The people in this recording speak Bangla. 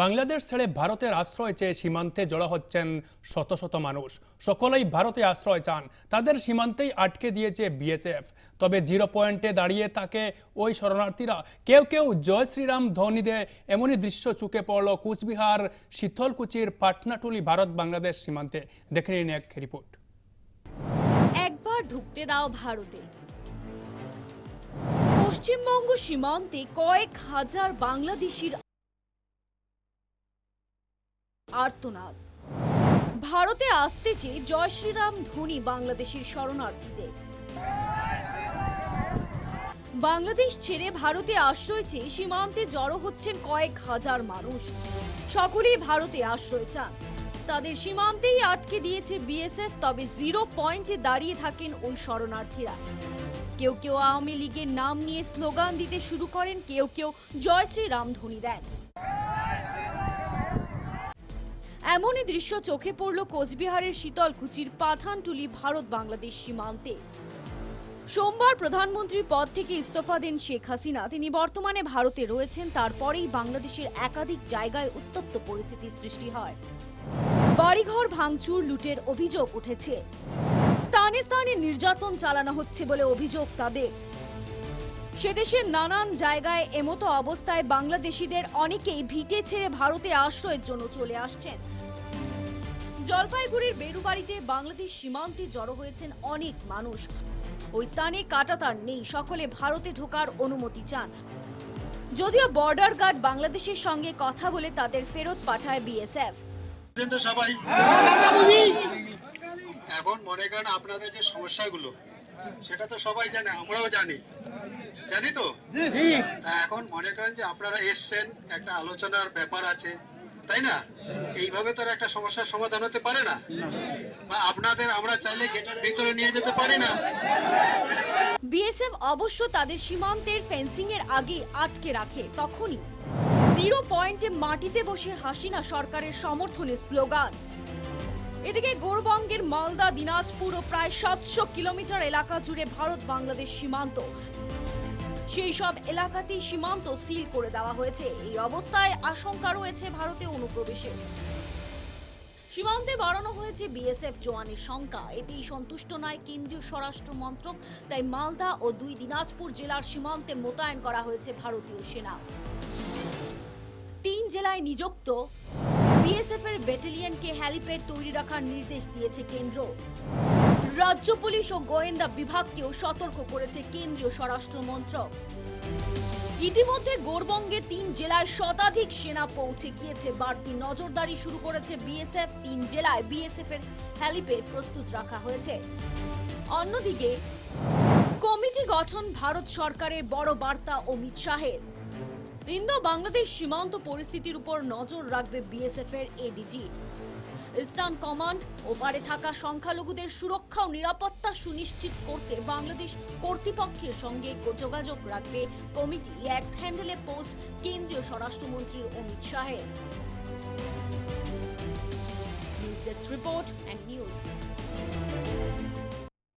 বাংলাদেশ ছেড়ে ভারতের আশ্রয় চেয়ে সীমান্তে জড়ো হচ্ছেন শত শত মানুষ। সকলেই ভারতে আশ্রয় চান। তাদের সীমান্তেই আটকে দিয়েছে বিএসএফ। তবে জিরো পয়েন্টে দাঁড়িয়ে তাকে ওই শরণার্থীরা কেউ কেউ জয় শ্রীরাম ধ্বনি দেয় এমনই দৃশ্য চুকে পড়ল কুচবিহার, শীতলকুচির পাটনাটুলি ভারত বাংলাদেশ সীমান্তে। দেখে নিন এক রিপোর্ট। একবার ঢুকতে দাও ভারতে। পশ্চিমবঙ্গ সীমান্তে কয়েক হাজার বাংলাদেশির আর্তনাদ। ভারতে আসতে চেয়ে জয় শ্রীরাম ধ্বনি বাংলাদেশের শরণার্থীদের। বাংলাদেশ ছেড়ে ভারতে আশ্রয় চেয়ে সীমান্তে জড়ো হচ্ছেন কয়েক হাজার মানুষ। সকলেই ভারতে আশ্রয় চান। তাদের সীমান্তেই আটকে দিয়েছে বিএসএফ, তবে জিরো পয়েন্টে দাঁড়িয়ে থাকেন ওই শরণার্থীরা। কেউ কেউ আওয়ামী লীগের নাম নিয়ে স্লোগান দিতে শুরু করেন, কেউ কেউ জয় শ্রীরাম ধ্বনি দেন। এমনই দৃশ্য চোখে পড়ল কোচবিহারের শীতলকুচির পাঠানটুলি ভারত বাংলাদেশ সীমান্তে। সোমবার প্রধানমন্ত্রীর পদ থেকে ইস্তফা দেন শেখ হাসিনা। তিনি বর্তমানে ভারতে রয়েছেন, তারপরেই বাংলাদেশের একাধিক জায়গায় উত্তপ্ত পরিস্থিতির সৃষ্টি হয়। বাড়িঘর ভাঙচুর, লুটের অভিযোগ উঠেছে। স্থানে স্থানে নির্যাতন চালানো হচ্ছে বলে অভিযোগ তাদের। সে দেশের নানান জায়গায় এমতো অবস্থায় বাংলাদেশিদের অনেকেই ভিটে ছেড়ে ভারতে আশ্রয়ের জন্য চলে আসছেন। জলপাইগুড়ির বেরুবাড়িতে বাংলাদেশ সীমান্তে জড়ো হয়েছেন অনেক মানুষ। ওই স্থানে কাটাতার নেই সকলে ভারতে ঢোকার অনুমতি চান। যদিও বর্ডার গার্ড বাংলাদেশের সঙ্গে কথা বলে তাদের ফেরত পাঠায় বিএসএফ। সবাই। এখন মনে করেন আপনাদের যে সমস্যাগুলো সেটা তো সবাই জানে আমরাও জানি। জানি তো এখন মনে করেন যে আপনারা এসছেন একটা আলোচনার ব্যাপার আছে। তাই না? এইভাবে তো আর একটা সমস্যার সমাধান হতে পারে না। বা আপনাদের, আমরা চাইলে গেটের ভিতরে নিয়ে যেতে পারি না। বিএসএফ অবশ্য তাদের সীমান্তের ফেন্সিং এর আগে আটকে রাখে, তখনই। জিরো পয়েন্টে মাটিতে বসে হাসিনা সরকারের সমর্থনে স্লোগান। এদিকে গৌরবঙ্গের মালদা, দিনাজপুর ও প্রায় সাতশো কিলোমিটার এলাকা জুড়ে ভারত বাংলাদেশ সীমান্ত। সেই সব এলাকাতেই সীমান্ত সিল করে দেওয়া হয়েছে। এই অবস্থায় আশঙ্কা রয়েছে ভারতে অনুপ্রবেশের সীমান্তে বাড়ানো হয়েছে বিএসএফ জওয়ানের সংখ্যা। এতেই সন্তুষ্ট নয় কেন্দ্রীয় স্বরাষ্ট্র মন্ত্রক। তাই মালদা ও দুই দিনাজপুর জেলার সীমান্তে মোতায়েন করা হয়েছে ভারতীয় সেনা। তিন জেলায় নিযুক্ত বিএসএফ এর ব্যাটালিয়নকে হ্যালিপ্যাড তৈরি রাখার নির্দেশ দিয়েছে কেন্দ্র। রাজ্য পুলিশ ও গোয়েন্দা বিভাগকেও সতর্ক করেছে কেন্দ্রীয় স্বরাষ্ট্র মন্ত্রক। ইতিমধ্যে গৌরবঙ্গের তিন জেলায় শতাধিক সেনা পৌঁছে গিয়েছে। বাড়তি নজরদারি শুরু করেছে বিএসএফ তিন জেলায় বিএসএফ এর হ্যালিপ্যাড প্রস্তুত রাখা হয়েছে। অন্যদিকে, কমিটি গঠন ভারত সরকারের বড় বার্তা অমিত শাহের। ইন্দো বাংলাদেশ সীমান্ত পরিস্থিতির উপর নজর রাখবে বিএসএফ এর এডিজি। ইস্টার্ন কমান্ড ওপারে থাকা সংখ্যালঘুদের সুরক্ষা ও নিরাপত্তা সুনিশ্চিত করতে বাংলাদেশ কর্তৃপক্ষের সঙ্গে যোগাযোগ রাখবে কমিটি। এক্স হ্যান্ডেলে পোস্ট কেন্দ্রীয় স্বরাষ্ট্রমন্ত্রী অমিত শাহের রিপোর্ট অ্যান্ড নিউজ।